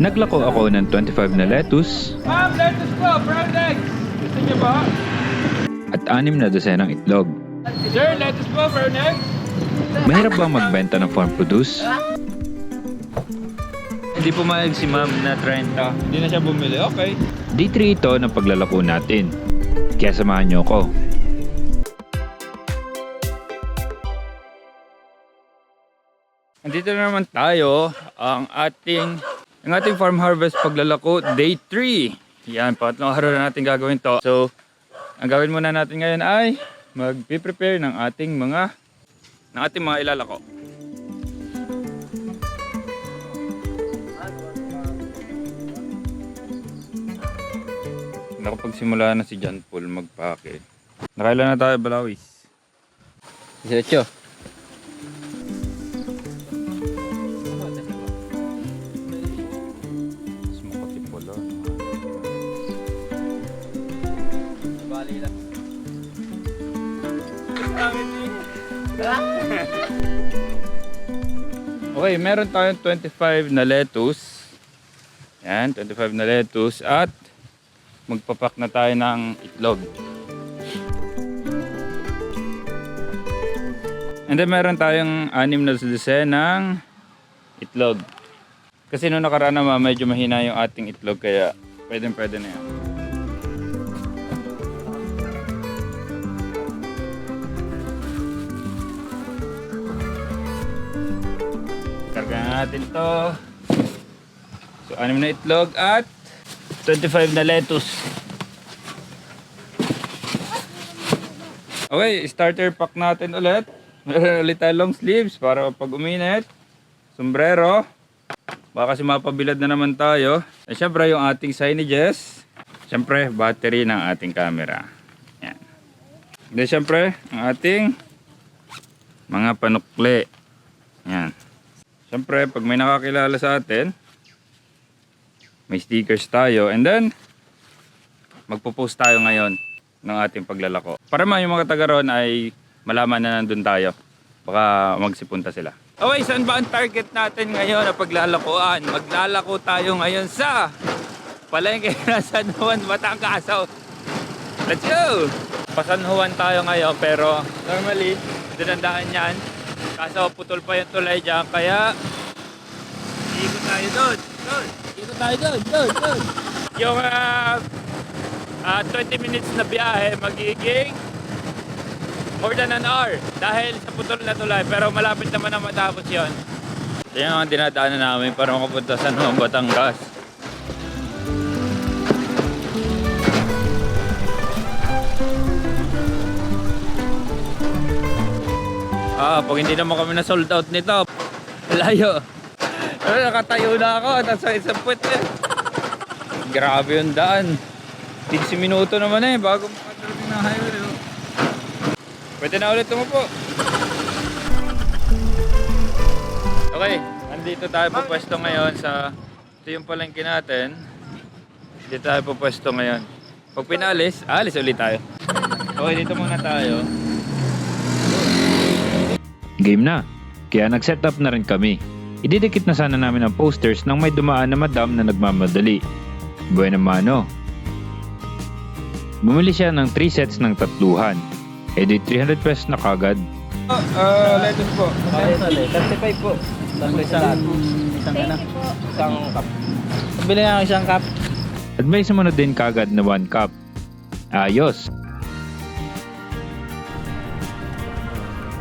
Naglako ako ng 25 na lettuce Ma'am, lettuce po, brown eggs. Gusto niyo ba? at anim na dosenang itlog. Sir, lettuce po, brown eggs. Mahirap bang magbenta ng farm produce? Hindi pumayag si ma'am na 30. Hindi na siya bumili, okay. Day 3 ito ng paglalako natin. Kaya samahan niyo ako. Andito na naman tayo, ang ating ang ating farm harvest paglalako day 3. Yan, pangatlong araw na natin gagawin to. So, ang gawin muna natin ngayon ay mag-prepare ng ating mga ng ating mga ilalako. Nakapagsimula na si John Paul magpake. Nakailan na tayo, Balawis? 18. Okay, meron tayong 25 na lettuce. Yan, 25 na lettuce at magpapak na tayo ng itlog. And then meron tayong anim na dosenang itlog. Kasi nung nakaraan naman medyo mahina yung ating itlog kaya pwedeng pwede na yan. Natin to. So anim na itlog at 25 na lettuce. Okay, starter pack natin ulit. Meron ulit tayo long sleeves para pag uminit. Sombrero. Baka kasi mapabilad na naman tayo. At syempre yung ating signages. Syempre, battery ng ating camera. Yan. Then syempre, ang ating mga panukli. Yan. Syempre, pag may nakakilala sa atin, may stickers tayo. And then, magpo-post tayo ngayon ng ating paglalako. Para man yung mga taga ron ay malaman na nandun tayo. Baka magsipunta sila. Okay, saan ba ang target natin ngayon na paglalakuan? Maglalako tayo ngayon sa Palengke na San Juan, Batangas. So, let's go! Pa San Juan tayo ngayon pero normally, dinandaan yan. Kaso putol pa yung tulay dyan kaya ikot tayo doon. Doon. Ikot tayo doon. Doon. Doon. Yung ah, ah, 20 minutes na biyahe magiging more than an hour dahil sa putol na tulay pero malapit naman na matapos yon. Yan ang dinadaanan namin para makapunta sa Nuang Batangas. Ah, pag hindi naman kami na sold out nito, layo. Pero nakatayo na ako, nasa isang puwet eh. Grabe yung daan. 15 minuto naman eh, bago makatarating ng highway. Oh. Pwede na ulit po. Okay, nandito tayo po pwesto ngayon sa ito yung palengke natin. Dito tayo po pwesto ngayon. Pag pinalis, alis ulit tayo. Okay, dito muna tayo. Game na. Kaya nag-set up na rin kami. Ididikit na sana namin ang posters ng may dumaan na madam na nagmamadali. Buena mano. Bumili siya ng 3 sets ng tatluhan. E di 300 pesos na kagad. Uh, lettuce po. Okay, sali. 35 po. Isang isang isang ano, isang cup. Bili nga ako isang cup. At may sumunod din kagad na 1 cup. Ayos.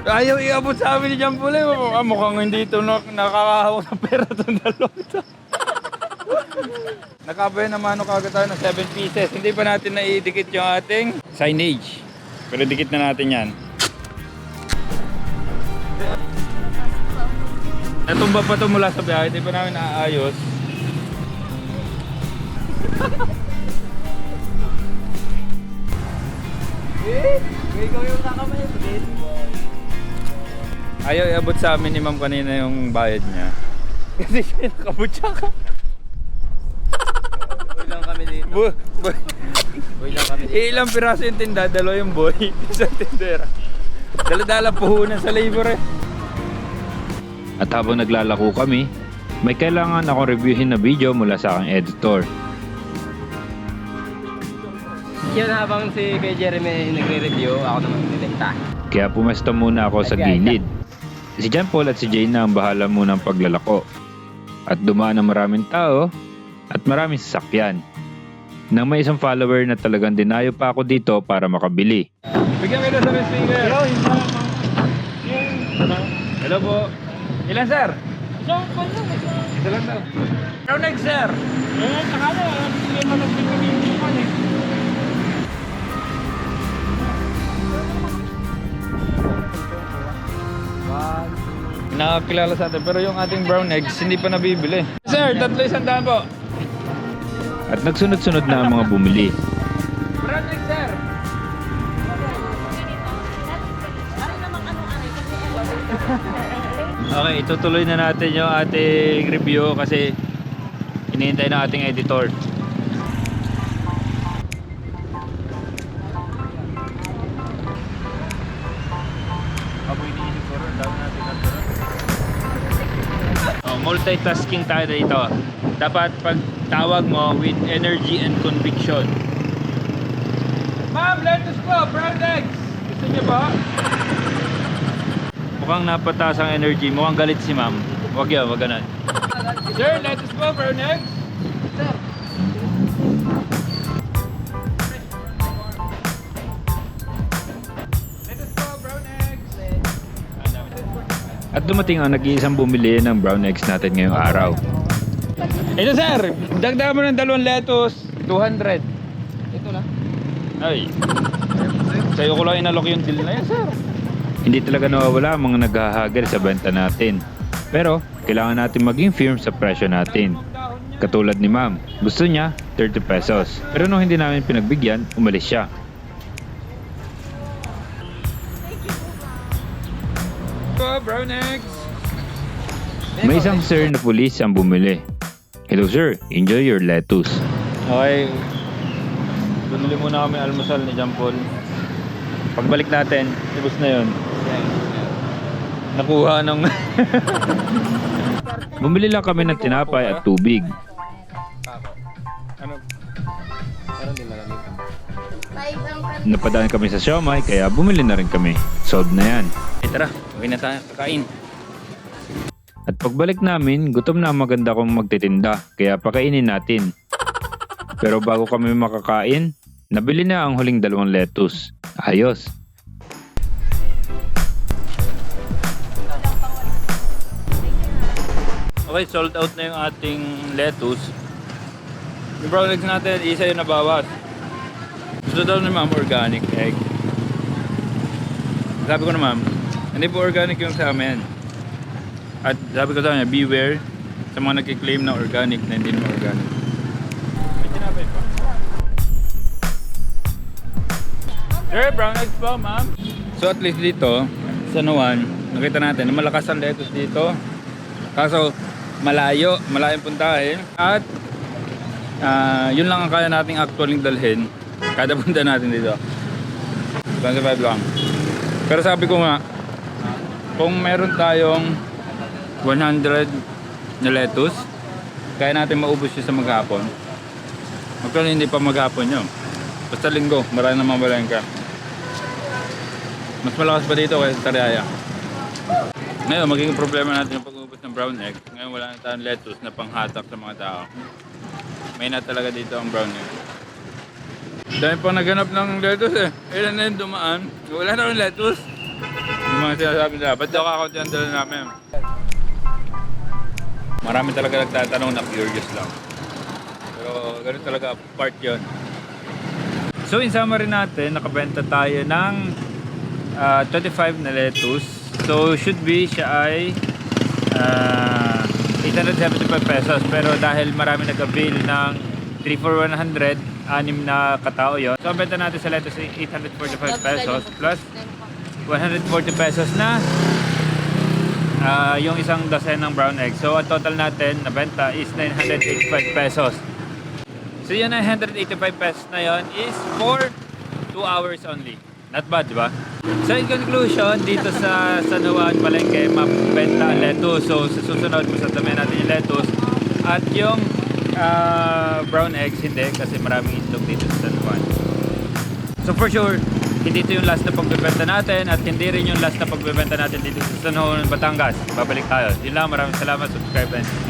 Ayaw iabot sa amin ni John Pule. Ah, mukhang hindi ito nak nakakahawak ng pera itong dalawa ito. Nakabay naman ano kagad tayo ng 7 pieces. Hindi pa natin naidikit yung ating signage. Pero dikit na natin yan. Natumba pa ito mula sa biyahe. Hindi pa namin naaayos. Ayaw iabot sa amin ni ma'am kanina yung bayad niya. Kasi siya nakabutsa ka. Boy lang kami dito. Boy, boy. Boy lang kami dito. Eh, ilang piraso yung tinda, dalawa yung boy sa tindera. Dala-dala puhunan sa labor eh. At habang naglalako kami, May kailangan ako reviewin na video mula sa aking editor. Yun habang si Kuya Jeremy nagre-review, ako naman nilita. Kaya pumesto muna ako sa gilid. Si John Paul at si Jane na ang bahala muna ng paglalako. At dumaan ang maraming tao at maraming sasakyan. Nang may isang follower na talagang dinayo pa ako dito para makabili. Bigyan kita sa speaker. Hello, Hello po. Ilan, sir? Isang pa lang, isang... Isa lang daw. Brown egg, sir. Eh, saka na, hindi binigyan yung ano eh. Nakakilala sa atin, pero yung ating brown eggs, hindi pa nabibili. Sir, tatlo isang daan po. At nagsunod-sunod na ang mga bumili. Brown egg, sir. Okay, itutuloy na natin yung ating review kasi hinihintay ng ating editor. Oh, multitasking tayo dito. Dapat pag tawag mo with energy and conviction. Ma'am, lettuce po, brown eggs. Gusto niyo po? Mukhang napataas ang energy. Mukhang galit si ma'am. Wag yun, wag ganun. Sir, lettuce po, brown eggs. Lettuce At dumating ang nag-iisang bumili ng brown eggs natin ngayong araw. Ito sir, dagdagan mo ng dalawang lettuce, 200. Ito na. Ay. Sa'yo ko lang inalok yung deal na yan, sir. Hindi talaga nawawala ang mga naghahagel sa benta natin. Pero, kailangan natin maging firm sa presyo natin. Katulad ni ma'am, gusto niya 30 pesos. Pero nung hindi namin pinagbigyan, umalis siya. Po, brown eggs. May isang sir na pulis ang bumili. Hello sir, enjoy your lettuce. Okay. Bumili muna kami almusal ni John Paul. Pagbalik natin, ibos na yun. Nakuha ng... Bumili lang kami ng tinapay at tubig. Napadaan kami sa siomay kaya bumili na rin kami. Solved na yan. Eh, tara, uwi na tayo. Kakain. At pagbalik namin, gutom na ang maganda kong magtitinda, kaya pakainin natin. Pero bago kami makakain, nabili na ang huling dalawang lettuce. Ayos. Okay, sold out na yung ating lettuce. Yung eggs natin, isa yung nabawas. Gusto daw ni ma'am organic egg. Sabi ko na ma'am, hindi po organic yung sa amin. At sabi ko sa kanya, beware sa mga nagkiklaim na organic na hindi naman organic. May tinapay pa. Sir, brown eggs po ma'am. So at least dito, sa Nuwan, nakita natin na malakas ang lettuce dito. Kaso malayo, malayong puntahin at ah, yun lang ang kaya nating actually dalhin kada punta natin dito. 25 lang. Pero sabi ko nga, kung meron tayong 100 na lettuce, kaya natin maubos yun sa maghapon. Actually, hindi pa maghapon yun. Basta linggo, marami naman ka. Mas malakas pa dito kaysa sa Tariaya. Ngayon, magiging problema natin yung pag-ubos ng brown egg. Ngayon, wala na tayong lettuce na panghatak sa mga tao. May na talaga dito ang brown egg. Dahil pa naganap ng lettuce eh. Ilan na yung dumaan. Wala na yung lettuce. Yung mga sinasabi nila, ba't daw kakaunti ang dala namin? Marami talaga nagtatanong na curious lang. Pero ganun talaga, part yon. So in summary natin, nakabenta tayo ng ah, 25 na lettuce. So should be siya ay ah, 875 pesos. Pero dahil marami nag-avail ng 3 for 100, anim na katao yon. So ang benta natin sa lettuce ay 845 pesos plus 140 pesos na ah, yung isang dozen ng brown egg. So ang total natin na benta is 985 pesos. So yung 985 pesos na yon is for 2 hours only. Not bad, di ba? So in conclusion, dito sa San Juan Palengke, mabenta ang lettuce. So sa susunod, masatamin natin yung lettuce. At yung ah, brown eggs, hindi. Kasi maraming itlog dito sa San Juan. So for sure, hindi ito yung last na pagbebenta natin at hindi rin yung last na pagbebenta natin dito sa San Juan, Batangas. Babalik tayo. Yun lang, maraming salamat. Subscribe and